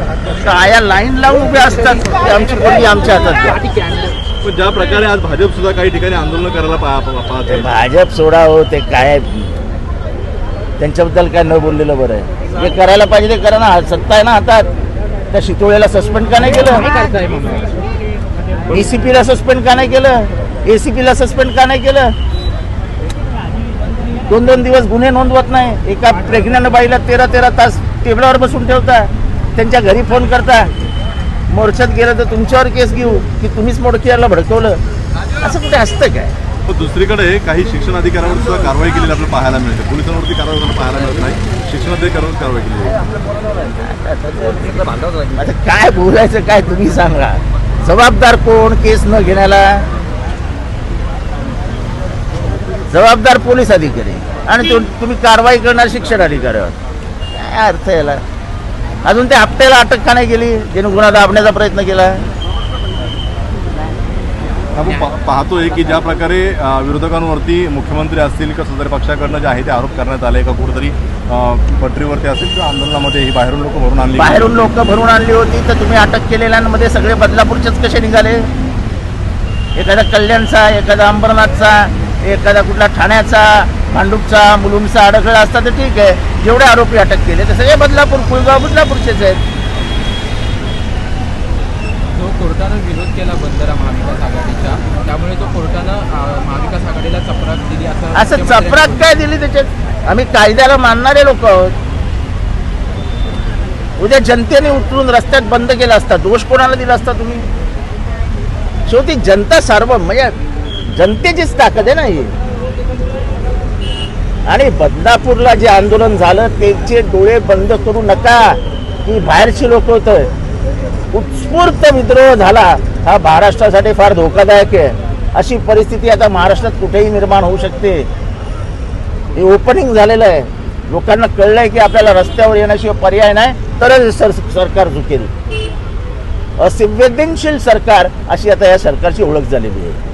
आया लाईन लावून उभे असतात. ते आमची पोरगी आमच्या हातात द्या. पण ज्या प्रकारे आज भाजप सुद्धा काही ठिकाणी आंदोलन करायला पा- पा- पाहत ते आहे भाजप सोडा हो ते काय त्यांच्याबद्दल काय न बोललेलं बरं आहे. जे करायला पाहिजे ते करा ना. सत्ता आहे ना हातात. त्या शितोळेला सस्पेंड का नाही केलं? एसीपीला सस्पेंड का नाही केलं? एसीपीला सस्पेंड का नाही केलं? दोन दोन दिवस गुन्हे नोंदवत नाही. एका प्रेग्नंट बाईला तेरा तेरा तास टेबलावर बसून ठेवता त्यांच्या घरी फोन करता मोर्चात गेलं तर तुमच्यावर केस घेऊ की तुम्हीच मोडकीयाला भडकवलं? असं कुठे असतं काय? पण दुसरीकडे काही शिक्षण अधिकाऱ्यांवर सुद्धा कारवाई केलेली आपल्याला पाहायला मिळते. पोलिसांवरती कारवाई पाहायला मिळत नाही. शिक्षण अधिकाऱ्यांवर कारवाई केली. आता काय बोलायचं काय तुम्ही सांगा. जबाबदार कोण केस न घेण्याला? जबाबदार पोलीस अधिकारी. आणि तुम्ही कारवाई करणार शिक्षण अधिकाऱ्यावर. काय अर्थ याला? अजून त्या हप्त्याला अटक का नाही केली? ज्याने गुन्हा दाबण्याचा प्रयत्न केला आपण पा- पाहतोय की ज्या प्रकारे अ, विरोधकांवरती मुख्यमंत्री असतील किंवा सदर पक्षाकडनं जे आहे ते आरोप करण्यात आले का कुठेतरी अ, पटरीवरती असतील किंवा आंदोलनामध्ये ही बाहेरून लोक भरून आणली बाहेरून लोक भरून आणली होती तर तुम्ही अटक केलेल्यांमध्ये सगळे बदलापूरचेच कसे निघाले? एखादा कल्याणचा एखादा अंबरनाथचा एखादा कुठला ठाण्याचा भांडूपचा मुलुंडचा अडखळा असता तर ठीक आहे. जेवढे आरोपी अटक केले ते सगळे बदलापूर कुळगाव बदलापूरचेच आहेत. जो कोर्टानं विरोध केला बंदरा महाविकास आघाडीच्या त्यामुळे तो कोर्टानं महाविकास आघाडीला चपराक दिली असं असं चपराक काय दिली त्याच्यात? आम्ही कायद्याला मानणारे लोक आहोत. उद्या जनतेने उतरून रस्त्यात बंद केला असता दोष कोणाला दिला असता तुम्ही? शेवटी जनता सार्व म्हणजे जनतेचीच ताकद आहे ना ही. आणि बदलापूरला जे आंदोलन झालं त्यांचे डोळे बंद करू नका. की बाहेरची लोक होत. उत्स्फूर्त विद्रोह झाला. हा महाराष्ट्रासाठी फार धोकादायक आहे. अशी परिस्थिती आता महाराष्ट्रात कुठेही निर्माण होऊ शकते. हे ओपनिंग झालेलं आहे. लोकांना कळलंय की आपल्याला रस्त्यावर येण्याशिवाय पर्याय नाही तरच सर सरकार झुकेल. असंवेदनशील सरकार अशी आता या सरकारची ओळख झालेली आहे.